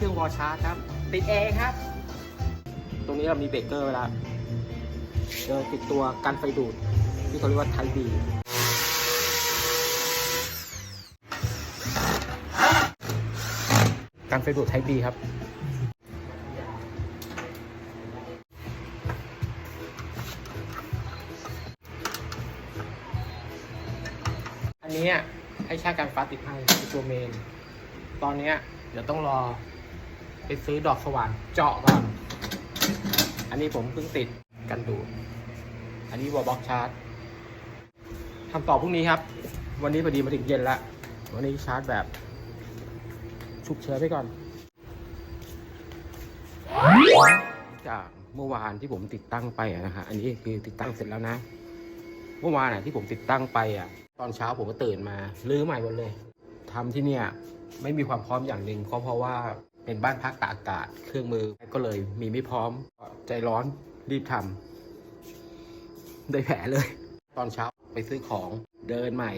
เครื่องวอชาร์จครับ ติดเองครับ ตรงนี้เรามีเบรกเกอร์เวลาเจอติดตัวกันไฟดูด ที่เขาเรียกว่าไทบีกันไฟดูดไทบีครับอันนี้ให้ช่างการฟ้าติดให้ตัวเมน ตอนนี้เดี๋ยวต้องรอ ไปซื้อดอกสว่านเจาะก่อน อันนี้ผมเพิ่งติดกันดู อันนี้วอลบ็อกชาร์จทำต่อพรุ่งนี้ครับ วันนี้พอดีมาถึงเย็นละวันนี้ชาร์จแบบ ฉุกเฉินไปก่อน จากเมื่อวานที่ผมติดตั้งไปอะนะฮะ อันนี้คือติดตั้งเสร็จแล้วนะ เมื่อวานอะที่ผมติดตั้งไปอะ ตอนเช้าผมก็ตื่นมารื้อใหม่หมดเลยทำที่เนี่ย ไม่มีความพร้อมอย่างหนึ่งก็เพราะว่า เป็นบ้านพักตากอากาศ เครื่องมือก็เลยมีไม่พร้อมใจร้อนรีบทำได้แผลเลย ตอนเช้าไปซื้อของเดินใหม่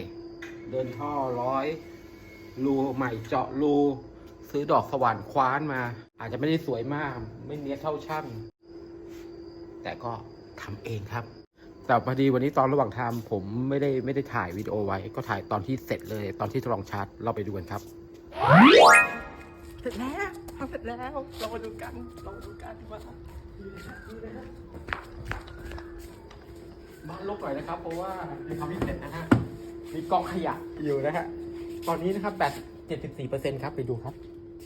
เดินท่อร้อยรูใหม่เจาะรูซื้อดอกสว่านคว้านมา อาจจะไม่ได้สวยมาก ไม่เนี้ยเท่าช่างแต่ก็ทำเองครับแต่พอดีวันนี้ตอนระหว่างทำผมไม่ได้ไม่ได้ถ่ายวิดีโอไว้ ก็ถ่ายตอนที่เสร็จเลย ตอนที่ทดลองชาร์จเราไปดูกันครับเสร็จแล้ว ทำเสร็จแล้ว เรามาดูกันเรามาดูกันว่าบ้านลกหน่อยนะครับ เพราะว่ายังทำไม่เสร็จนะฮะ มีกองขยะอยู่นะฮะ ตอนนี้นะครับแบต74%ครับ ไปดูครับ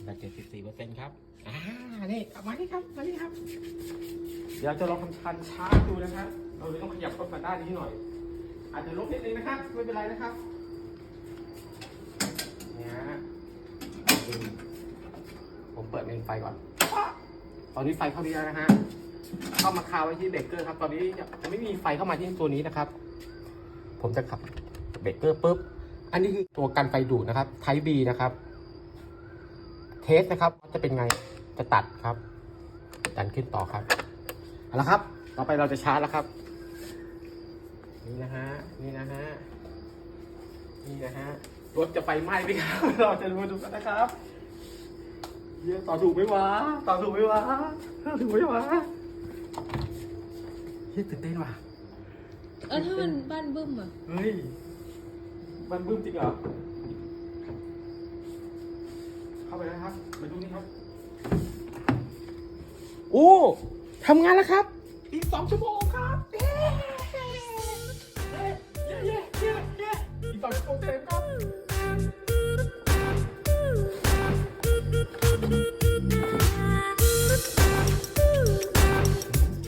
แบต74%ครับ อ่า นี่เอามานี่ครับ มานี่ครับ เดี๋ยวจะลองทำชันชาร์จดูนะครับเราเลยต้องขยับรถมาด้านนี้หน่อย อาจจะลบนิดนึงนะครับ ไม่เป็นไรนะครับ เนี่ยฮะผมเปิดเมนไฟก่อน ตอนนี้ไฟเข้านี้แล้วนะฮะ เข้ามาคาไว้ที่เบรกเกอร์ครับ ตอนนี้จะไม่มีไฟเข้ามาที่ตัวนี้นะครับ ผมจะขับเบรกเกอร์ปุ๊บ อันนี้คือตัวกันไฟดูดนะครับไทบีนะครับ เทสนะครับว่าจะเป็นไง จะตัดครับ ดันขึ้นต่อครับ เอาละครับ ต่อไปเราจะชาร์จแล้วครับ นี่นะฮะ นี่นะฮะ นี่นะฮะ รถจะไปไหม้ไหมครับ เราจะมาดูกันนะครับ เยอะต่อถูกไหมวะต่อถูกไหมวะต่อถูกไหมวะเฮ้ยตื่นเต้นว่ะเออถ้ามันบ้านบึ้มอะเฮ้ยมันบึ้มจริงเหรอเข้าไปแล้วครับมาดูนี่ครับโอ้ทำงานแล้วครับ อีกสองชั่วโมงครับเย้เย้เย้เย้เย้อีกสองชั่วโมงเต็ม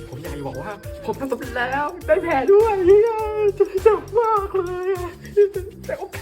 ผมอยากจะบอกว่า ผมทำสำเร็จแล้ว ได้แผลด้วยเฮ้ยจะจับมากเลยแต่โอเค